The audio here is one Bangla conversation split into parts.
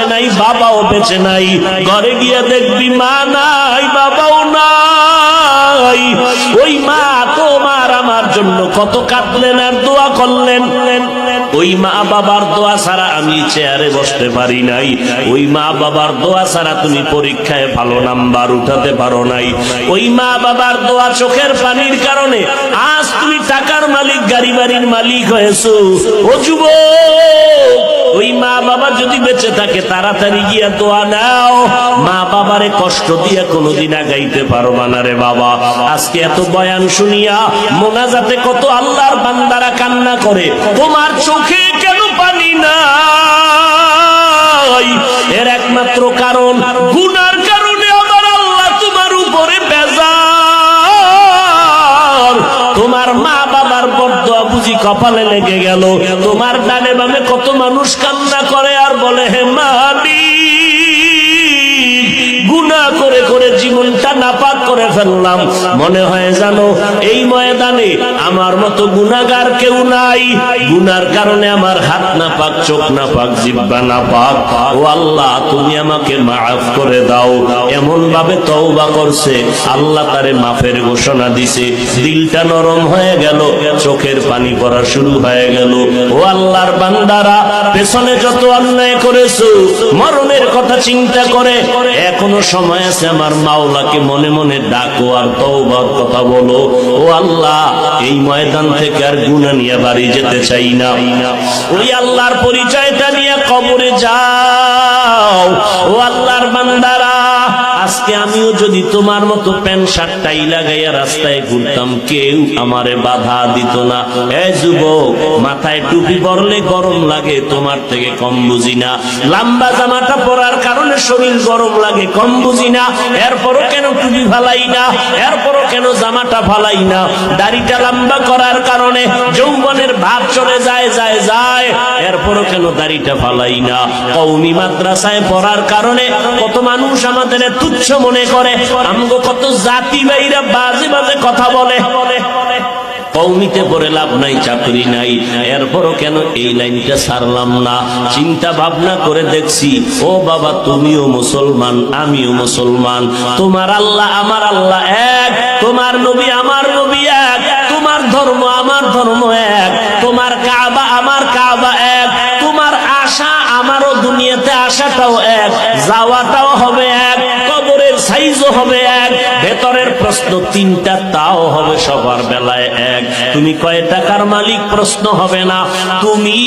বেঁচে নাই, বাবাও বেঁচে নাই। ঘরে গিয়া দেখবি মা নাই, বাবাও নাই। ওই মা তোমার আমার জন্য কত কাঁদলেন আর দোয়া করলেন। ওই মা বাবার দোয়া ছাড়া আমি চেয়ারে বসতে পারি নাই। ওই মা বাবার দোয়া ছাড়া তুমি পরীক্ষায় ভালো নাম্বার উঠাতে পারো নাই। ওই মা বাবার দোয়া চোখের পানির কারণে আজ তুমি টাকার মালিক, গাড়ি বাড়ির মালিক হয়েছো। ও যুব ওই মা বাবা যদি বেঁচে থাকে, তাড়াতাড়ি গিয়া দোয়া নাও। মা বাবারে কষ্ট কোনোদিন আগাইতে পারবা না রে বাবা। আজকে এত বয়ান শুনিয়া কত আল্লাহর বান্দারা কান্না করে। তোমার চোখে কেন পানি নাই? এর একমাত্র কারণ, গুনার কারণে আল্লাহ তোমার উপরে বেজার। তোমার মা বুঝি কপালে লেগে গেল। তোমার ডানে বামে কত মানুষ কান্না করে আর বলে, হে মালি গুনা করে করে জীবনটা নাপাক করে ফেললাম। মনে হয় জানো, এই ময়দানে আমার মতো গুনাগার কেউ নাই। গুনার কারণে আমার হাত না পাক চোখ না পাক জিব্বা না পাক ও আল্লাহ, তুমি আমাকে মাফ করে দাও। এমন ভাবে তওবা করছে, আল্লাহ তারে মাফের ঘোষণা দিছে। দিলটা নরম হয়ে গেল, চোখের পানি পড়া শুরু হয়ে গেল। ও আল্লাহর বান্দারা, পেছনে যত অন্যায় করেছ, মরণের কথা চিন্তা করে, এখনও সময় আছে আমার মাওলাকে মনে মনে ডাকো আর তওবার কথা বলো। ও আল্লাহ, এই ময়দান থেকে আর গুণা নিয়ে বাড়ি যেতে চাই না। ওই আল্লাহর পরিচয়টা নিয়ে কবরে যাও। ও আল্লাহর বান্দারা আজকে আমিও যদি তোমার মতো প্যান্ট শার্টটাই লাগাইয়া রাস্তায় ঘুরতাম, কেউ আমারে বাধা দিত না। এ যুবক, মাথায় টুপি পরলে গরম লাগে, তোমার থেকে কম বুঝি না। লম্বা জামাটা পরার কারণে শরীর গরম লাগে, কম বুঝি না। এরপরও কেন টুপি ফালাই না? এরপরও কেন জামাটা ফালাই না? দাড়িটা লম্বা করার কারণে যৌবনের ভাব চলে যায় যায় যায়। এরপরও কেন দাড়িটা ফালাই না? কৌমি মাদ্রাসায় পড়ার কারণে কত মানুষ আমাদের তুচ্ছ মনে করে, আমগো কত জাতি বাইরা বাজে বাজে কথা বলে। কৌমিতে পড়ে লাভ নাই, চাকরি নাই, এরপরও কেন এই লাইনটা ছাড়লাম না? চিন্তা ভাবনা করে দেখছি, ও বাবা, তুমিও মুসলমান, আমিও মুসলমান। তোমার আল্লাহ আমার আল্লাহ এক, তোমার নবী আমার নবী এক, তোমার ধর্ম আমার ধর্ম এক, তোমার কাবা আমার কাবা এক, তোমার আশা আমারও দুনিয়াতে আশাটাও এক, যাওয়াটাও হবে এক সাইজও হবে এক, ভেতরের প্রশ্ন তিনটা, তাও হবে সবার বেলায় এক। তুমি কয় টাকার মালিক প্রশ্ন হবে না। তুমি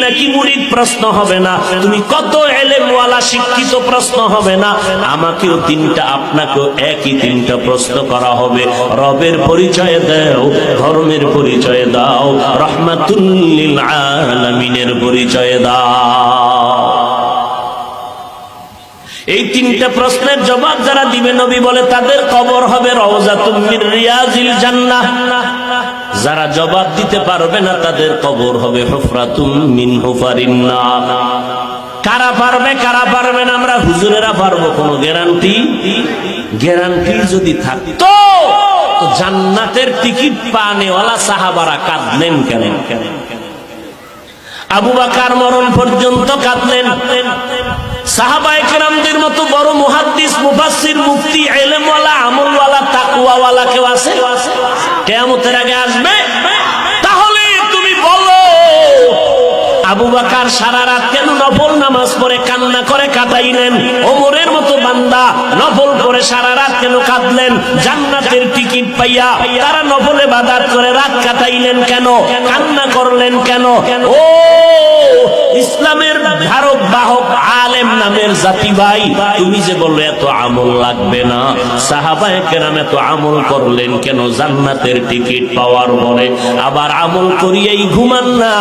নাকি প্রশ্ন হবে না। তুমি কত এলেমওয়ালা, শিক্ষিত প্রশ্ন হবে না। আমাকেও তিনটা, আপনাকেও একই তিনটা প্রশ্ন করা হবে। রবের পরিচয় দাও, ধর্মের পরিচয় দাও রহমাতুল্লিল আলামিনের পরিচয় দাও। এই তিনটা প্রশ্নের জবাব যারা দিবে, নবী বলে, তাদের কবর হবে রওজাতুম মির রিয়াজিল জান্নাহ। যারা জবাব দিতে পারবে না, তাদের কবর হবে হুফরাতুম মিন হুফারিন কারা পারবে কারা পারবে না, আমরা হুজুরেরা পারব, কোনো গ্যারান্টি? গ্যারান্টি যদি থাকতো জান্নাতের টিকিট পানেওয়ালা সাহাবারা কাঁদলেন কেন? কেন আবু বাকার মরণ পর্যন্ত কাঁদলেন। বড় মুহাদ্দিস মুক্তি মুফতি ইলমওয়ালা আমলওয়ালা তাকুয়াওয়ালা কেউ আছে? কেয়ামতের আগে আসবে? আবু বাকার সারা রাত কেন নফল নামাজ পড়ে, কান্না করে কাটাইলেন ওমরের মতো বান্দা নফল করে সারা রাত কেন কাঁদলেন? জান্নাতের টিকিট পাইয়া তারা নফলে বাদাত করে রাত কাটাইলেন কেন? কান্না করলেন কেন? ও, ইসলামের ধারক বাহক আলেম নামের জাতি ভাই, তুমি যে বললে এত আমল লাগবে না। সাহাবায়ে কেরাম এত আমল করলেন কেন? জান্নাতের টিকিট পাওয়ার পরে আবার আমল করিয়েই ঘুমান না।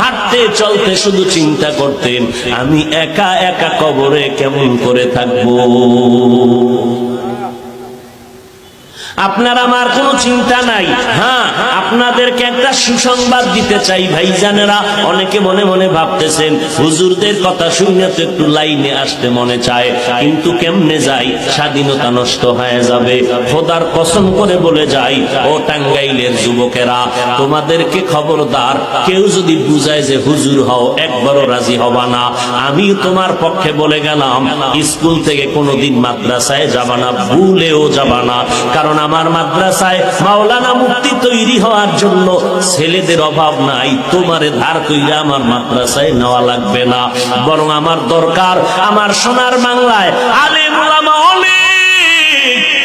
হাঁটতে চলতে শুধু চিন্তা করতেন আমি একা একা কবরে কেমন করে থাকব? আপনার আমার কোনো চিন্তা নাই। হ্যাঁ আপনাদেরকে একটা সুসংবাদ দিতে চাই, ভাইজানেরা। অনেকে মনে মনে ভাবতেছেন, হুজুরদের কথা শুনে তো একটু লাইনে আসতে মনে চায়। কিন্তু কেমনে যাই স্বাধীনতা নষ্ট হয়ে যাবে। খোদার কসম করে বলে যাই, ও টাঙ্গাইলের যুবকেরা, তোমাদেরকে খবরদার, কেউ যদি বুঝায় যে হুজুর হও, একবারও রাজি হবা না। আমি তোমার পক্ষে বলে গেলাম, স্কুল থেকে কোনোদিন মাদ্রাসায় যাবা না, ভুলেও যাবা না। কারণ আমার মাদ্রাসায় মাওলানা মুক্তি তৈরি হওয়ার জন্য ছেলেদের অভাব নাই। তোমার ধার তৈরি আমার মাদ্রাসায় নেওয়া লাগবে না। বরং আমার দরকার, আমার সোনার বাংলায় আলে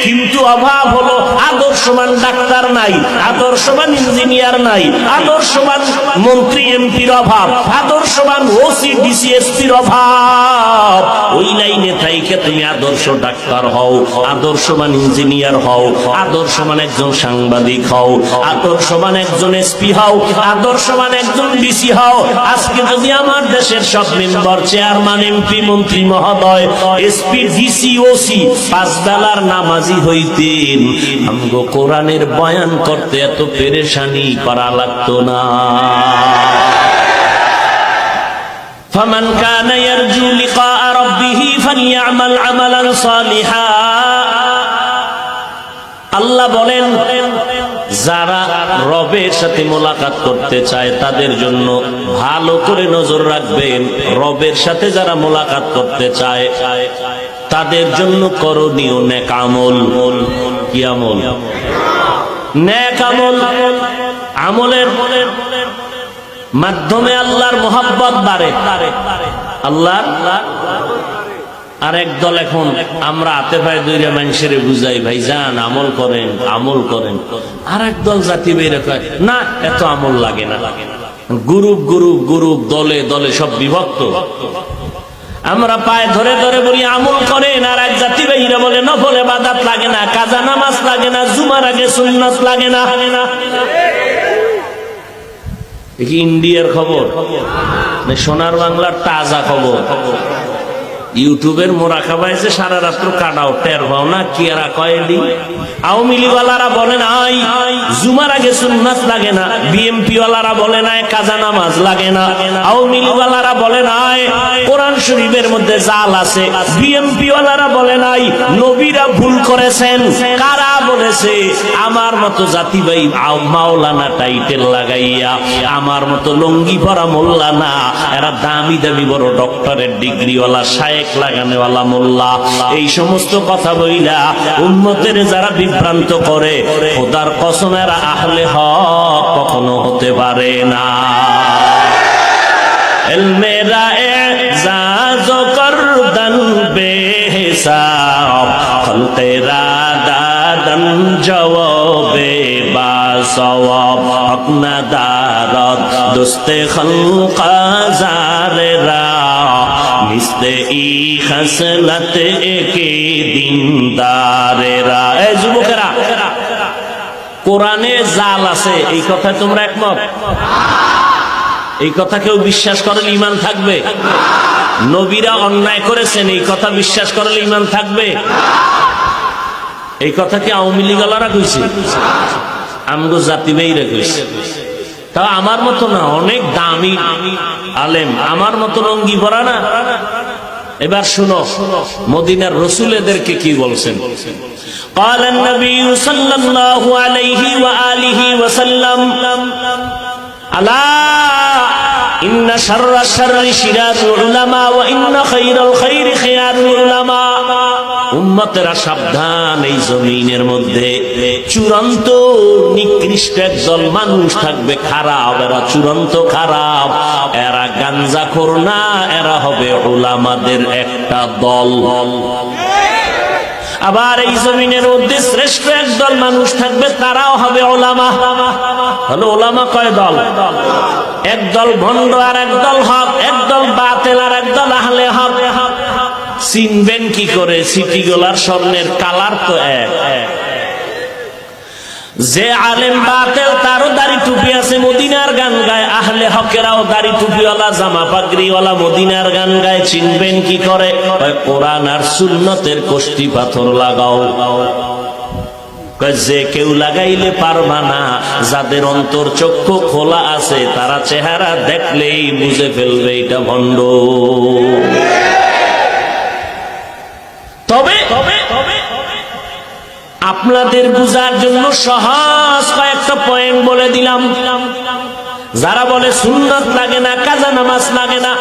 কিন্তু অভাব হলো আদর্শমান ডাক্তার নাই আদর্শমান ইঞ্জিনিয়ার নাই, আদর্শবান মন্ত্রী এমপির অভাব, আদর্শবান ওসি ডিসিএসপির অভাব। ওই লাইনে থাইকে তুমি আদর্শ ডাক্তার হও, আদর্শবান ইঞ্জিনিয়ার হও, আদর্শবান একজন সাংবাদিক হও, আদর্শবান একজন এসপি হও, আদর্শবান একজন ডিসি হও। আজকে যদি আমার দেশের সব মেম্বার চেয়ারম্যান, এমপি, মন্ত্রী, মহোদয় এসপি ডিসি ওসি পাঁচ বেলার নামাজি হইতেন, আমগো কোরআনের বয়ান করতে এত পেরেশানি করা লাগতো না। فمن كان يرجو لقاء ربه فليعمل عملا صالحا আল্লাহ বলেন যারা রবের সাথে মোলাকাত করতে চায় তাদের জন্য ভালো করে নজর রাখবেন রবের সাথে যারা মোলাকাত করতে চায় তাদের জন্য করণীয় নেক আমল কি আমল নেক আমল আমলের মাধ্যমে আল্লাহর মোহাব্বত বাড়ে। আল্লাহ, আর একদল এখন, আমরা হাতে পায়ে দুইটা মানুষের বুঝাই, ভাই যান, আমল করেন আমল করেন। আর একদল জাতি বেড়ে না, এত আমল লাগে না। গ্রুপ গ্রুপ গ্রুপ, দলে দলে সব বিভক্ত। আমরা পায়ে ধরে ধরে বলি, আমল করেন। আর এক জাতি ভাইরা বলে, নফলে বাদাত লাগে না, কাজা নামাজ লাগে না, জুমার আগে সুন্নাত লাগে না। কি ইন্ডিয়ার খবর। না সোনার বাংলার তাজা খবর। ইউটিউবের মোরা খাবাইছে, সারা রাত্র কাটাও টের পাও না, কি আর কয়েলি আওয়ামী জুমার আগে লাগে না বিএমপি ওয়ালারা বলে কাজা নামাজ লাগে না। আওয়ামী বলে নাই, কোরআন শরীফের মধ্যে জাল আছে বিএমপি ওয়ালারা বলে নাই, নবীরা ভুল করেছেন, কারা বলেছে, আমার মতো জাতি ভাই মাওলানা টাইটেল লাগাইয়া, আমার মতো লঙ্গি পরা মোল্লানা, এরা দামি দামি বড় ডক্টরের ডিগ্রিওয়ালা শায়েক লাগানেওয়ালা মোল্লা। এই সমস্ত কথা বইলা উন্মতের যারা বিভ্রান্ত করে, খোদার কসম, এরা আহলে হক কখনো হতে পারে না। মেরা এজাজ করদন বেহিসাব খলতেরা দাদন জবাবে বা সওয়াব আপনা দারত খলকা জারেরা। মিস্তে ই খসলত একে দিনদারেরা। এ যুবকেরা, কোরআনে জাল আছে, এই কথা তোমরা একমত? এই কথা কেউ বিশ্বাস করলে ইমান থাকবে? নবীরা অন্যায় করেছেন, এই কথা বিশ্বাস করলে ইমান থাকবে? এই কথা কি আওয়ামী লীগালারা কইছে আমগো জাতি বেইরা কইছে তা আমার মতো না অনেক দামি আলেম আমার মতো রঙ্গি ভরা না এবার শুনো মদিনার রসুল এদেরকে কি বলছেন قال النبي صلى الله عليه وآله وسلم ألا إن شر الشر شرار العلماء وإن خير الخير خيار العلماء উম্মতেরা সাবধান এই জমিনের মধ্যে। চূড়ান্ত নিকৃষ্ট একদল মানুষ থাকবে, খারাপ, এরা চূড়ান্ত খারাপ। এরা গাঞ্জা খোর না, এরা হবে ওলামাদের একটা দল। আবার এই জমিনের মধ্যে শ্রেষ্ঠ একদল মানুষ থাকবে, তারাও হবে ওলামা হলো ওলামা কয় দল? একদল ভণ্ড আর একদল হক একদল বাতেল আর চিনবেন কি করে? সিটিগুলার স্বর্ণের কালার তো এক। যে আলেম বাতেল, তারও দাড়ি টুপি আছে মদিনার গান গায়। আহলে হকেরাও দাড়ি টুপিওয়ালা, জামা পাগড়িওয়ালা মদিনার গান গায়। চিনবেন কি করে? কোরআন আর সুন্নতের কষ্টি পাথর লাগাও। যে কেউ লাগাইলে পারবা না। যাদের অন্তর চক্ষু খোলা আছে, তারা চেহারা দেখলেই বুঝে ফেলবে এটা ভণ্ড। আপনাদের বুঝার জন্য সহজ কয়েকটা পয়েন্ট বলে দিলাম। যারা বলে সুন্দর লাগে না, কাজা নামাজ লাগে না।